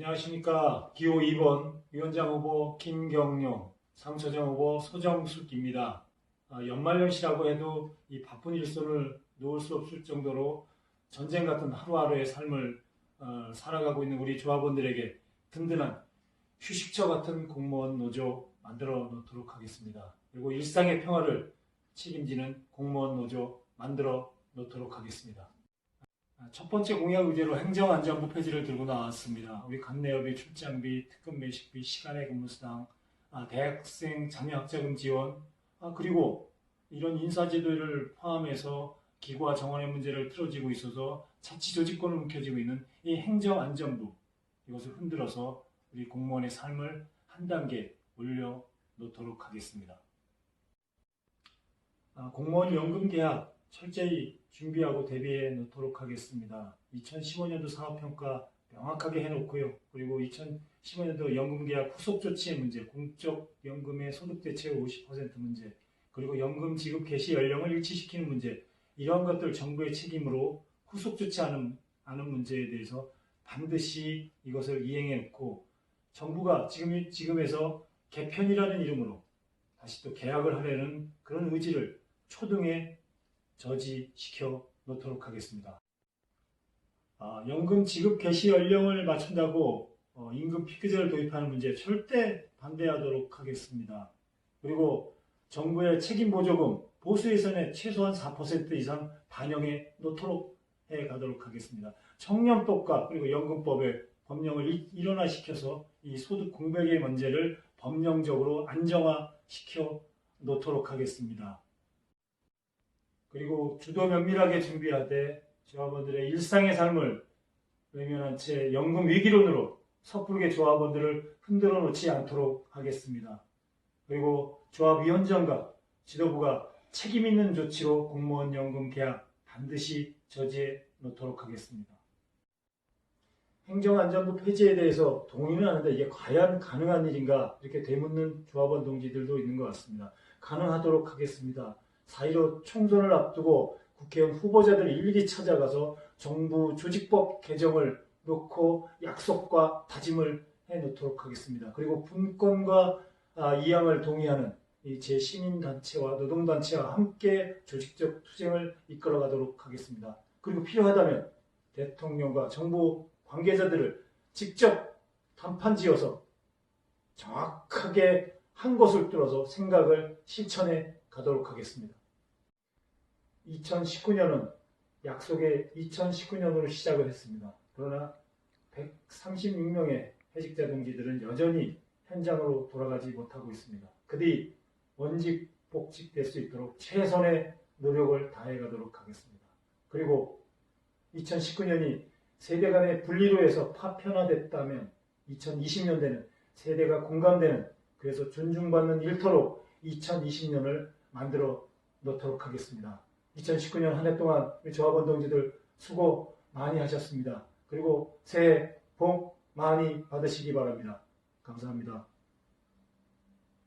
안녕하십니까. 기호 2번 위원장 후보 김경용, 상처장 후보 소정숙입니다. 아, 연말연시라고 해도 이 바쁜 일손을 놓을 수 없을 정도로 전쟁 같은 하루하루의 삶을 어, 살아가고 있는 우리 조합원들에게 든든한 휴식처 같은 공무원 노조 만들어 놓도록 하겠습니다. 그리고 일상의 평화를 책임지는 공무원 노조 만들어 놓도록 하겠습니다. 아, 첫 번째 공약 의제로 행정안전부 폐지를 들고 나왔습니다. 우리 간내업비, 출장비, 특급 매식비, 시간의 근무수당, 아, 대학생 자녀학자금 지원, 아, 그리고 이런 인사제도를 포함해서 기구와 정원의 문제를 틀어지고 있어서 자치조직권을 움켜쥐고 있는 이 행정안전부 이것을 흔들어서 우리 공무원의 삶을 한 단계 올려놓도록 하겠습니다. 아, 공무원 연금 계약 철저히 준비하고 대비해 놓도록 하겠습니다. 2015년도 사업평가 명확하게 해놓고요. 그리고 2015년도 연금계약 후속 조치의 문제, 공적 연금의 소득 대체율 50% 문제, 그리고 연금 지급 개시 연령을 일치시키는 문제, 이러한 것들 정부의 책임으로 후속 조치하는 하는 문제에 대해서 반드시 이것을 이행해 놓고 정부가 지금 지금에서 개편이라는 이름으로 다시 또 개혁을 하려는 그런 의지를 초등에 저지시켜 놓도록 하겠습니다. 아, 연금 지급 개시 연령을 맞춘다고 어, 임금 피크제를 도입하는 문제 절대 반대하도록 하겠습니다. 그리고 정부의 책임 보조금 보수 예산의 최소한 4% 이상 반영해 놓도록 해 가도록 하겠습니다. 청년법과 그리고 연금법의 법령을 일- 일원화시켜서 이 소득 공백의 문제를 법령적으로 안정화시켜 놓도록 하겠습니다. 그리고 주도 면밀하게 준비하되 조합원들의 일상의 삶을 외면한 채 연금 위기론으로 섣부르게 조합원들을 흔들어 놓지 않도록 하겠습니다. 그리고 조합위원장과 지도부가 책임 있는 조치로 공무원 연금 계약 반드시 저지해 놓도록 하겠습니다. 행정안전부 폐지에 대해서 동의는 하는데 이게 과연 가능한 일인가 이렇게 되묻는 조합원 동지들도 있는 것 같습니다. 가능하도록 하겠습니다. 4.15 총선을 앞두고 국회의원 후보자들 일일이 찾아가서 정부 조직법 개정을 놓고 약속과 다짐을 해 놓도록 하겠습니다. 그리고 분권과 아, 이양을 동의하는 이 제시민단체와 노동단체와 함께 조직적 투쟁을 이끌어가도록 하겠습니다. 그리고 필요하다면 대통령과 정부 관계자들을 직접 단판 지어서 정확하게 한 곳을 뚫어서 생각을 실천해 가도록 하겠습니다. 2019년은 약속의 2019년으로 시작을 했습니다. 그러나 136명의 해직자 동지들은 여전히 현장으로 돌아가지 못하고 있습니다. 그들이 원직 복직될 수 있도록 최선의 노력을 다해 가도록 하겠습니다. 그리고 2019년이 세대 간의 분리로 해서 파편화됐다면 2020년대는 세대가 공감되는 그래서 존중받는 일터로 2020년을 만들어 놓도록 하겠습니다. 2019년 한 해 동안 우리 조합원 동지들 수고 많이 하셨습니다. 그리고 새해 복 많이 받으시기 바랍니다. 감사합니다.